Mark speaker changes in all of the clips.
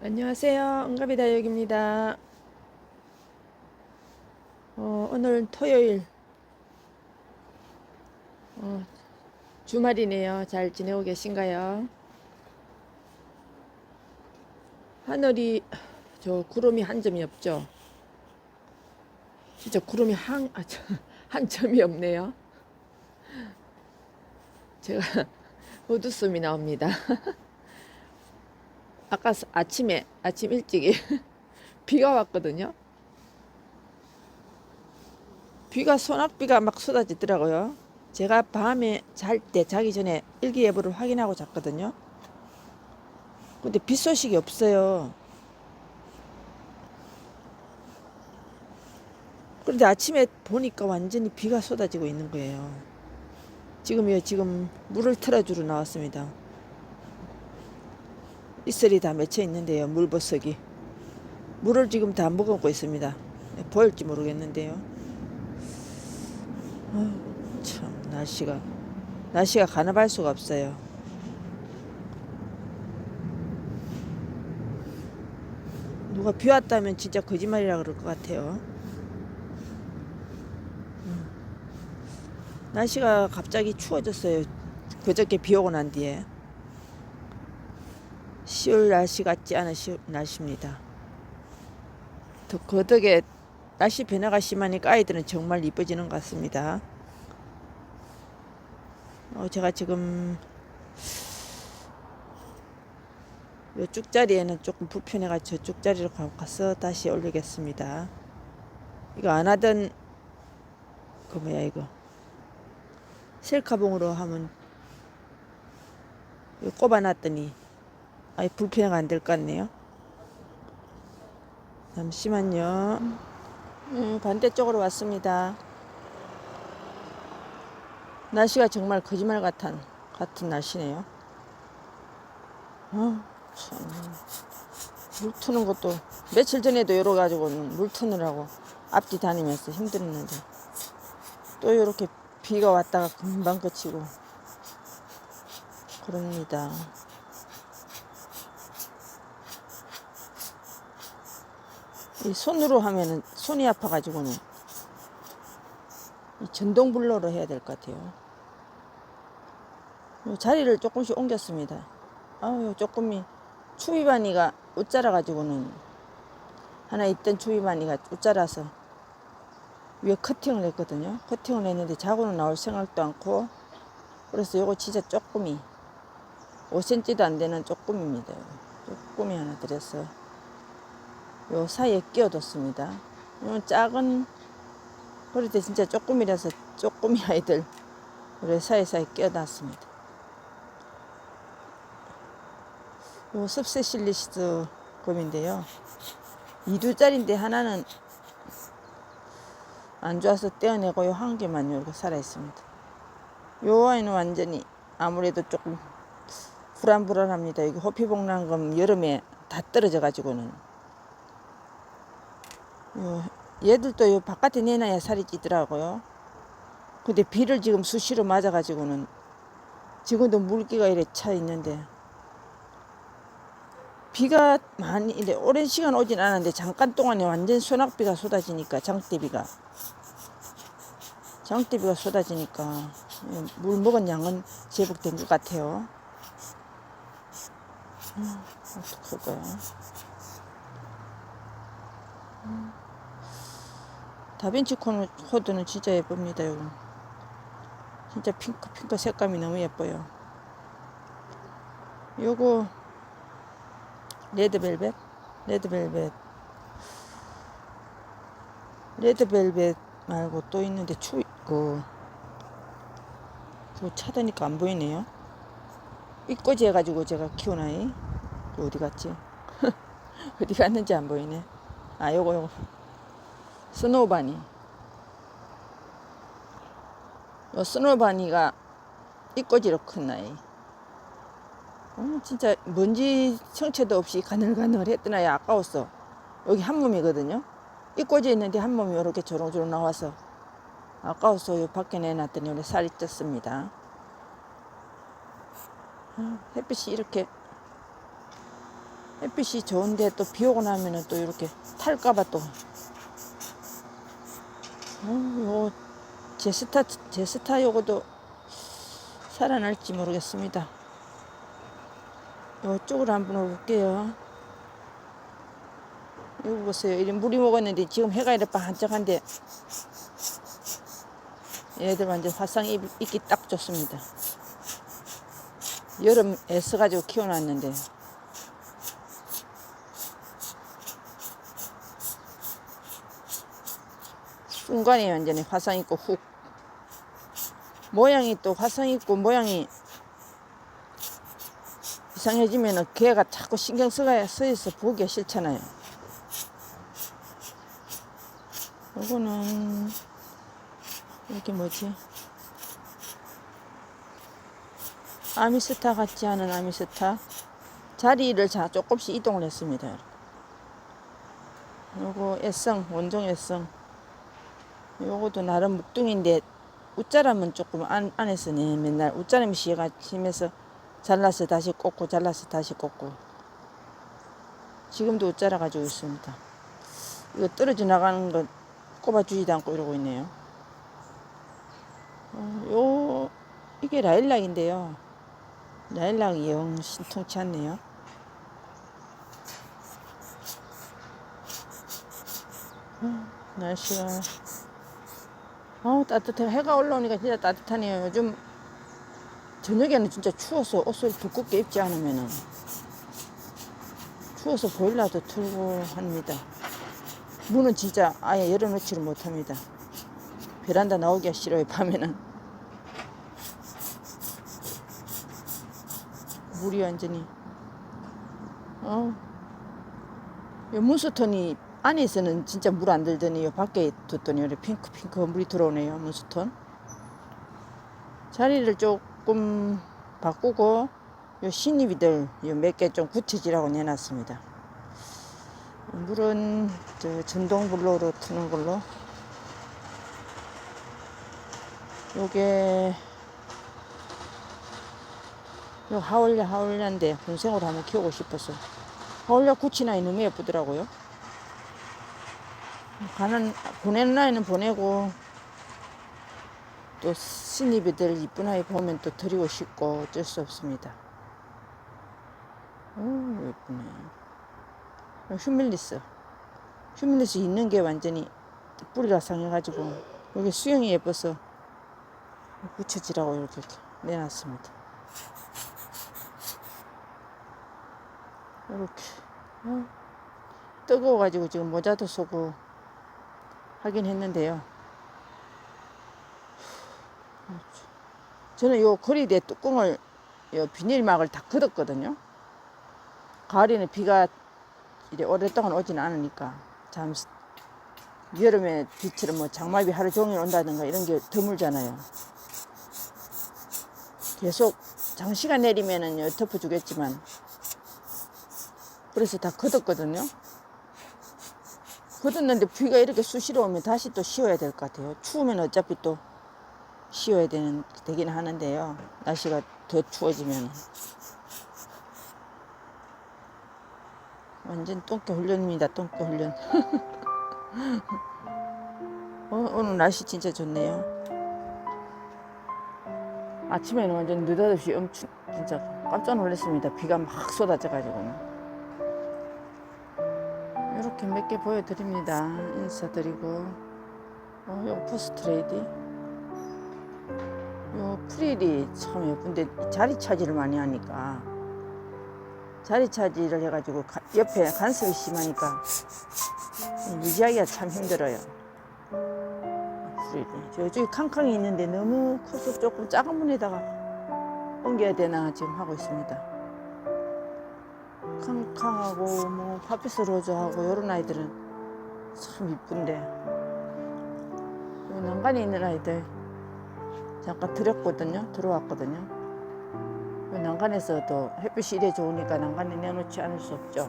Speaker 1: 안녕하세요. 응가비 다육입니다. 어, 오늘 토요일 어, 주말이네요. 잘 지내고 계신가요? 하늘이 저 구름이 한 점이 없죠. 진짜 구름이 한, 아, 저, 한 점이 없네요. 제가 우두숨이 나옵니다. 아까 스- 아침에 아침 일찍이 비가 왔거든요. 비가 소낙비가 막 쏟아지더라고요. 제가 밤에 잘 때 자기 전에 일기예보를 확인하고 잤거든요. 근데 비 소식이 없어요. 그런데 아침에 보니까 완전히 비가 쏟아지고 있는 거예요. 지금요, 지금 물을 틀어주러 나왔습니다. 이슬이 다 맺혀 있는데요. 물버섯이. 물을 지금 다 먹고 있습니다. 네, 보일지 모르겠는데요. 아유, 참 날씨가 날씨가 가늠할 수가 없어요. 누가 비 왔다면 진짜 거짓말이라 그럴 것 같아요. 음. 날씨가 갑자기 추워졌어요. 그저께 비 오고 난 뒤에. 10월 날씨 같지 않은 시, 날씨입니다. 더 거덕에 날씨 변화가 심하니까 아이들은 정말 이뻐지는 것 같습니다. 어, 제가 지금 요 쭉자리에는 조금 불편해가지고 쭉자리로 가서 다시 올리겠습니다. 이거 안 하던 그 뭐야 이거 셀카봉으로 하면 꼽아놨더니 아예 불편해가 안 될 것 같네요. 잠시만요. 음, 반대쪽으로 왔습니다. 날씨가 정말 거짓말 같은, 같은 날씨네요. 어, 참. 물 트는 것도, 며칠 전에도 열어가지고 물 트느라고 앞뒤 다니면서 힘들었는데, 또 이렇게 비가 왔다가 금방 그치고, 그럽니다. 이 손으로 하면은 손이 아파가지고는 이 전동 블러로 해야 될 것 같아요. 요 자리를 조금씩 옮겼습니다. 아유 조금이 추비바니가 웃자라 가지고는 하나 있던 추비바니가 웃자라서 위에 커팅을 했거든요. 커팅을 했는데 자고는 나올 생각도 않고 그래서 요거 진짜 조금이 5cm도 안 되는 조금입니다. 조금이 하나 들였어요. 요 사이에 끼워뒀습니다. 요 작은 때 진짜 조금이라서 조금이 아이들 우리 사이사이 끼워놨습니다. 요 습세실리시드 곰인데요. 2두짜리인데 하나는 안 좋아서 떼어내고 요 한 개만 이렇게 살아있습니다. 요 아이는 완전히 아무래도 조금 불안불안합니다. 이게 호피복랑금 여름에 다 떨어져 가지고는 요, 얘들도 요 바깥에 내놔야 살이 찌더라고요. 근데 비를 지금 수시로 맞아가지고는 지금도 물기가 이래 차 있는데 비가 많이 이래 오랜 시간 오진 않았는데 잠깐 동안에 완전 소낙비가 쏟아지니까 장대비가 장대비가 쏟아지니까 물 먹은 양은 제법 된 것 같아요. 음, 어떡할 거야. 다빈치 콘- 코드는 진짜 예쁩니다, 여러분. 진짜 핑크 핑크 색감이 너무 예뻐요. 요거 레드벨벳, 레드벨벳, 레드벨벳 말고 또 있는데 추 그. 그 찾으니까 안 보이네요. 이꼬지 해가지고 제가 키운 아이. 그 어디 갔지? 어디 갔는지 안 보이네. 아, 요거 요거. 스노우바니. 요 스노우바니가 이꼬지로 큰 아이. 어, 진짜 먼지 청체도 없이 가늘가늘했던 아이 아까웠어. 여기 한 몸이거든요. 이꼬지 있는데 한 몸이 이렇게 조롱조롱 나와서 아까워서 요 밖에 내놨더니 원래 살이 쪘습니다. 어, 햇빛이 이렇게 햇빛이 좋은데 또 비 오고 나면은 또 이렇게 탈까봐 또. 어, 요 제스타 제스타 요거도 살아날지 모르겠습니다. 요쪽으로 한번 올게요. 여기 보세요. 이리 물이 먹었는데 지금 해가 이렇게 반짝한데 얘들 완전 화상 입, 입기 딱 좋습니다. 여름 애써가지고 키워놨는데 순간에 완전히 화상 입고 훅 모양이 또 화상 입고 모양이 이상해지면은 걔가 자꾸 신경 쓰가 쓰여서 보기가 싫잖아요. 요거는 이게 뭐지? 아미스타 같지 않은 아미스타 자리를 자 조금씩 이동을 했습니다. 요거 애성 원종 애성 요거도 나름 묵둥인데 웃자람은 조금 안, 안에서 네, 맨날 웃자람이 시가 심해서 잘라서 다시 꽂고 잘라서 다시 꽂고 지금도 웃자라 가지고 있습니다. 이거 떨어져 나가는 거 꼽아주지도 않고 이러고 있네요. 어, 요 이게 라일락인데요. 라일락이 영 신통치 않네요. 음, 날씨가 아우 따뜻해 해가 올라오니까 진짜 따뜻하네요. 요즘 저녁에는 진짜 추워서 옷을 두껍게 입지 않으면은 추워서 보일러도 틀고 합니다. 문은 진짜 아예 열어놓지를 못합니다. 베란다 나오기가 싫어요 밤에는. 물이 완전히 어. 요 문스톤이 안에서는 진짜 물 안 들더니 요. 밖에 뒀더니 이렇게 핑크 핑크 물이 들어오네요. 문스톤. 자리를 조금 바꾸고 요 신입이들 몇개 좀 굳혀지라고 내놨습니다. 물은 저 전동블로로 트는 걸로. 요게 요 하울랴 하울랴인데 본생으로 한번 키우고 싶어서. 하울랴 구치나이 너무 예쁘더라고요 가는 보내는 아이는 보내고 또 신입이들 이쁜 아이 보면 또 드리고 싶고 어쩔 수 없습니다. 오 예쁘네. 휴밀리스. 휴밀리스 있는 게 완전히 뿌리가 상해가지고 여기 수영이 예뻐서 붙여지라고 이렇게 내놨습니다. 이렇게 어, 뜨거워가지고 지금 모자도 쓰고 하긴 했는데요 저는 요 거리대 뚜껑을 요 비닐막을 다 걷었거든요 가을에는 비가 이제 오랫동안 오지는 않으니까 잠시 여름에 비처럼 뭐 장마비 하루 종일 온다든가 이런 게 드물잖아요. 계속 장시간 내리면은 덮어주겠지만 그래서 다 걷었거든요. 걷었는데 비가 이렇게 수시로 오면 다시 또 쉬어야 될 것 같아요. 추우면 어차피 또 쉬어야 되는 되긴 하는데요. 날씨가 더 추워지면 완전 똥개 훈련입니다. 똥개 훈련. 어, 오늘 날씨 진짜 좋네요. 아침에는 완전 느닷없이 엄청 진짜 깜짝 놀랐습니다. 비가 막 쏟아져가지고. 이렇게 몇 개 보여드립니다. 인사드리고. 어, 요 포스트레이디. 요 프릴이 참 예쁜데 자리 차지를 많이 하니까. 자리 차지를 해가지고 가- 옆에 간섭이 심하니까 유지하기가 참 힘들어요. 프릴이. 저쪽에 캉캉이 있는데 너무 커서 조금 작은 문에다가 옮겨야 되나 지금 하고 있습니다. 캉캉하고 뭐 파피스 로즈하고 이런 아이들은 참 이쁜데 요 난간에 있는 아이들 잠깐 들였거든요. 들어왔거든요. 요 난간에서도 햇빛이 이래 좋으니까 난간에 내놓지 않을 수 없죠.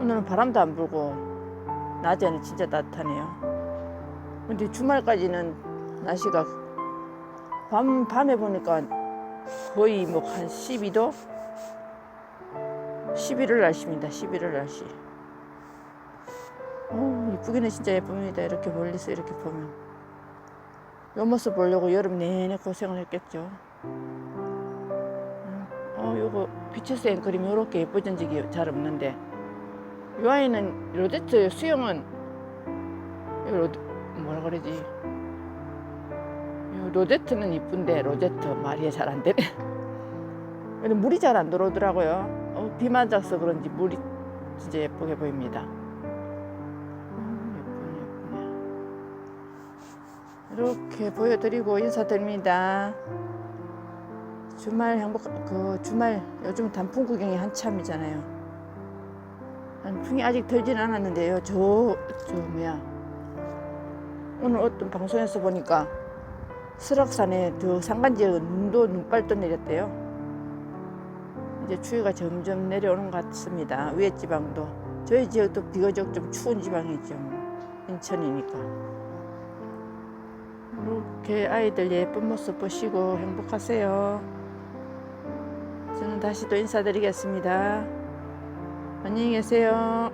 Speaker 1: 오늘은 바람도 안 불고 낮에는 진짜 따뜻하네요. 근데 주말까지는 날씨가 밤 밤에 보니까 거의 뭐 한 12도? 11월 날씨입니다. 11월 날씨. 어, 이쁘기는 진짜 예쁩니다. 이렇게 멀리서 이렇게 보면. 요 모습 보려고 여름 내내 고생을 했겠죠. 음, 어, 요거 비치스 앵크림 요렇게 예뻐진 적이 잘 없는데 요 아이는 로제트 수영은 요 뭐라 그러지 요 로제트는 이쁜데 로제트 말이 잘 안 되네. 근데 물이 잘 안 들어오더라고요. 어, 비 맞아서 그런지 물이 진짜 예쁘게 보입니다. 음, 이렇게 보여드리고 인사드립니다. 주말 행복 그 주말 요즘 단풍 구경이 한참이잖아요. 단풍이 아직 들지는 않았는데요. 저저 뭐야. 오늘 어떤 방송에서 보니까 설악산에 저 산간지역은 눈도 눈발도 내렸대요. 이제 추위가 점점 내려오는 것 같습니다. 위에 지방도 저희 지역도 비교적 좀 추운 지방이죠. 인천이니까. 이렇게 아이들 예쁜 모습 보시고 행복하세요. 저는 다시 또 인사드리겠습니다. 안녕히 계세요.